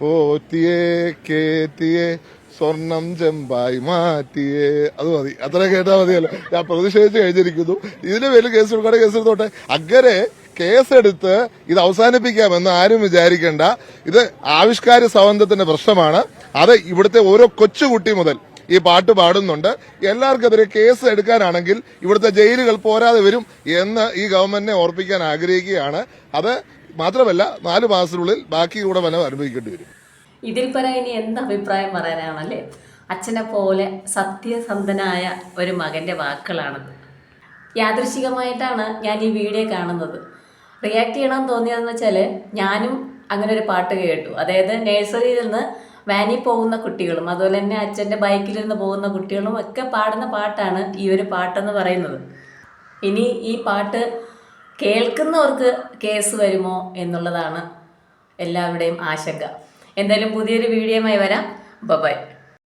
പോറ്റിയേ കേത്തിയേ സ്വർണം ചെമ്പായി മാറ്റിയേ. അത് മതി. അത്ര കേട്ടാ മതിയല്ലോ. ഞാൻ പ്രതിഷേധിച്ച് കഴിഞ്ഞിരിക്കുന്നു. ഇതിന് പേരിൽ കേസ് എടുക്കാതെ കേസ് എടുത്തോട്ടെ? അങ്ങനെ കേസെടുത്ത് ഇത് അവസാനിപ്പിക്കാമെന്ന് ആരും വിചാരിക്കേണ്ട. ഇത് ആവിഷ്കാര സ്വാതന്ത്ര്യത്തിന്റെ പ്രശ്നമാണ്. അത് ഇവിടുത്തെ ഓരോ കൊച്ചുകുട്ടി മുതൽ ഈ പാട്ട് പാടുന്നുണ്ട്. എല്ലാവർക്കെതിരെ കേസ് എടുക്കാനാണെങ്കിൽ ഇവിടുത്തെ ജയിലുകൾ പോരാതെ വരും എന്ന് ഈ ഗവൺമെന്റിനെ ഓർപ്പിക്കാൻ ആഗ്രഹിക്കുകയാണ്. അത് മാത്രമല്ല നാല് മാസത്തിനുള്ളിൽ ബാക്കി കൂടെ വനം അനുഭവിക്കേണ്ടി വരും. ഇതിൽ പരം ഇനി എന്ത് അഭിപ്രായം പറയാനാണല്ലേ? അച്ഛനെ പോലെ സത്യസന്ധനായ ഒരു മകന്റെ വാക്കുകളാണത്. യാദൃശികമായിട്ടാണ് ഞാൻ ഈ വീഡിയോ കാണുന്നത്. റിയാക്ട് ചെയ്യണം തോന്നിയതെന്ന് വെച്ചാൽ ഞാനും അങ്ങനെ ഒരു പാട്ട് കേട്ടു. അതായത് നഴ്സറിയിൽ നിന്ന് വാനിൽ പോകുന്ന കുട്ടികളും അതുപോലെ തന്നെ അച്ഛന്റെ ബൈക്കിൽ നിന്ന് പോകുന്ന കുട്ടികളും ഒക്കെ പാടുന്ന പാട്ടാണ് ഈ ഒരു പാട്ടെന്ന് പറയുന്നത്. ഇനി ഈ പാട്ട് കേൾക്കുന്നവർക്ക് കേസ് വരുമോ എന്നുള്ളതാണ് എല്ലാവരുടെയും ആശങ്ക. എന്തായാലും പുതിയൊരു വീഡിയോയുമായി വരാം. ബൈ